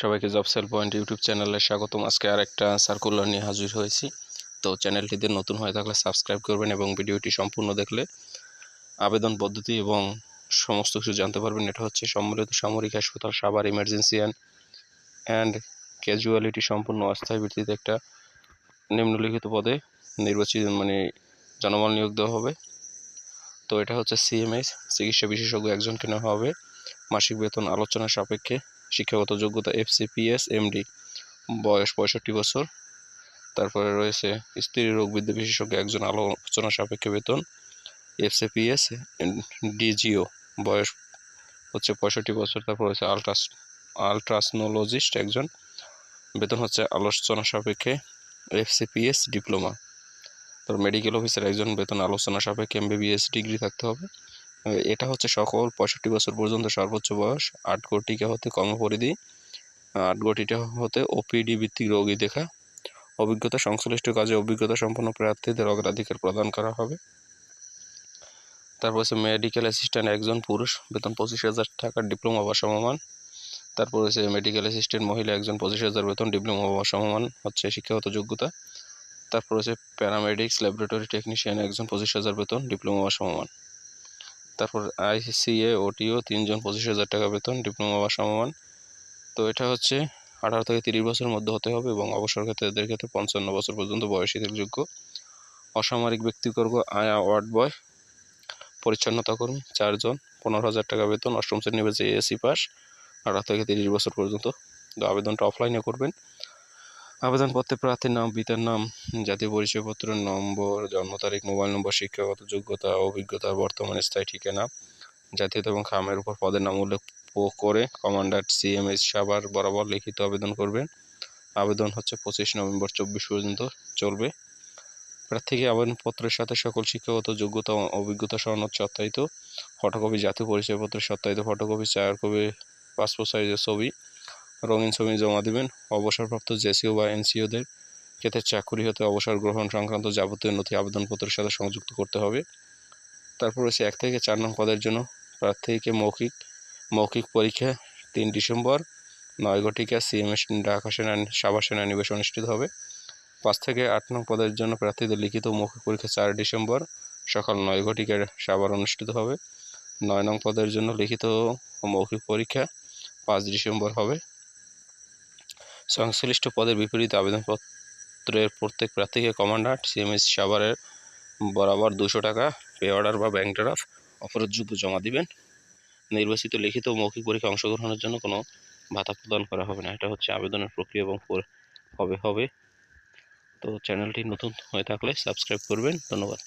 সবাইকে job sell point YouTube চ্যানেলে স্বাগতম। আজকে আর একটা সার্কুলার নিয়ে হাজির হয়েছি। তো চ্যানেলটিতে নতুন হয়ে থাকলে সাবস্ক্রাইব করবেন এবং ভিডিওটি সম্পূর্ণ দেখলে আবেদন পদ্ধতি এবং সমস্ত কিছু জানতে পারবেন। এটা হচ্ছে সম্মিলিত সামরিক হাসপাতাল Savar emergency and and casualty সম্পূর্ণ অস্থায়ী ভিত্তিতে একটা নিম্নলিখিত পদে নির্বাচিত মানে জনবল নিয়োগ দেওয়া হবে। তো এটা হচ্ছে সিএমএস চিকিৎসা বিশেষজ্ঞ একজনকে নেওয়া হবে। মাসিক বেতন আলোচনা সাপেক্ষে শিক্ষাগত যোগ্যতা এফসিপিএস এমডি বয়স পঁয়ষট্টি বছর। তারপরে রয়েছে স্ত্রী রোগ বিদ্যা বিশেষজ্ঞ, একজন আলোচনা সাপেক্ষে বেতন এফসিপিএস ডিজিও বয়স হচ্ছে পঁয়ষট্টি বছর। তারপর হচ্ছে আলট্রাস আলট্রাসনোলজিস্ট একজন, বেতন হচ্ছে আলোচনা সাপেক্ষে এফসিপিএস ডিপ্লোমা তারপর মেডিকেল অফিসার একজন, বেতন আলোচনা সাপেক্ষে এমবিবিএস ডিগ্রি থাকতে হবে। এটা হচ্ছে সকল পঁয়ষট্টি বছর পর্যন্ত সর্বোচ্চ বয়স। আট কোটিকা হতে কর্মপরিধি, আট কোটিটা হতে ওপিডি ভিত্তিক রোগী দেখা। অভিজ্ঞতা সংশ্লিষ্ট কাজে অভিজ্ঞতা সম্পন্ন প্রার্থীদের অগ্রাধিকার প্রদান করা হবে। তারপর হচ্ছে মেডিকেল অ্যাসিস্ট্যান্ট একজন পুরুষ, বেতন পঁচিশ হাজার টাকার ডিপ্লোমা বা সমমান। তারপর হচ্ছে মেডিকেল অ্যাসিস্ট্যান্ট মহিলা একজন পঁচিশ হাজার বেতন ডিপ্লোমা বা সমমান, হচ্ছে শিক্ষাগত যোগ্যতা। তারপর হচ্ছে প্যারামেডিক্স ল্যাবরেটরি টেকনিশিয়ান একজন পঁচিশ হাজার বেতন ডিপ্লোমা বা সমমান। তারপর আইসিসিএ, ওটিও তিনজন পঁচিশ হাজার টাকা বেতন, ডিপ্লোমা বা সমমান। তো এটা হচ্ছে আঠারো থেকে তিরিশ বছরের মধ্যে হতে হবে এবং অবসর ক্ষেত্রে এদের ক্ষেত্রে পঞ্চান্ন বছর পর্যন্ত বয়সীদের যোগ্য অসামরিক ব্যক্তিবর্গ, আয়া ওয়ার্ড বয়, পরিচ্ছন্নতা কর্মী, চারজন, পনেরো হাজার টাকা বেতন, অষ্টম শ্রেণি বেঁচে এসি পাস। আঠারো থেকে তিরিশ বছর পর্যন্ত। তো আবেদনটা অফলাইনে করবেন। আবেদনপত্রে প্রার্থীর নাম, পিতার নাম, জাতীয় পরিচয়পত্র, নম্বর, জন্ম তারিখ, মোবাইল নম্বর, শিক্ষাগত যোগ্যতা, অভিজ্ঞতা, বর্তমান স্থায়ী ঠিকানা, জাতীয়তা এবং খামের উপর পদের নাম উল্লেখ করে কমান্ডার সিএমএস সাভার বরাবর লিখিত আবেদন করবেন। আবেদন হচ্ছে পঁচিশ নভেম্বর চব্বিশ পর্যন্ত চলবে। প্রার্থীকে আবেদনপত্রের সাথে সকল শিক্ষাগত যোগ্যতা অভিজ্ঞতা সনদ সত্যায়িত, ফটোকপি, জাতীয় পরিচয়পত্রের সত্যায়িত ফটোকপি চার কপি, পাসপোর্ট সাইজের ছবি রঙিন ছবি জমা দেবেন। অবসরপ্রাপ্ত জেসিও বা এনসিওদের ক্ষেত্রে চাকুরি হতে অবসর গ্রহণ সংক্রান্ত যাবতীয় নথি আবেদনপত্রের সাথে সংযুক্ত করতে হবে। তারপর রয়েছে এক থেকে চার নং পদের জন্য প্রার্থীকে মৌখিক মৌখিক পরীক্ষা তিন ডিসেম্বর, নয় ঘটিকা সিএমএস ঢাকা সেনা সাভার সেনানিবাসে অনুষ্ঠিত হবে। পাঁচ থেকে আট নং পদের জন্য প্রার্থীদের লিখিত মৌখিক পরীক্ষা চার ডিসেম্বর, সকাল নয় ঘটিকার সাভার অনুষ্ঠিত হবে। নয় নং পদের জন্য লিখিত মৌখিক পরীক্ষা পাঁচ ডিসেম্বর হবে। সংশ্লিষ্ট পদের বিপরীতে আবেদনপত্রের প্রত্যেক প্রার্থীকে কমান্ডার, সিএমএস সাভারের বরাবর দুশো টাকা পে অর্ডার বা ব্যাংক ড্রাফট অপরাধযোগ্য জমা দিবেন। নির্বাচিত লিখিত মৌখিক পরীক্ষা অংশগ্রহণের জন্য কোনো ভাতা প্রদান করা হবে না। এটা হচ্ছে আবেদনের প্রক্রিয়া এবং হবে হবে। তো চ্যানেলটি নতুন হয়ে থাকলে সাবস্ক্রাইব করবেন। ধন্যবাদ।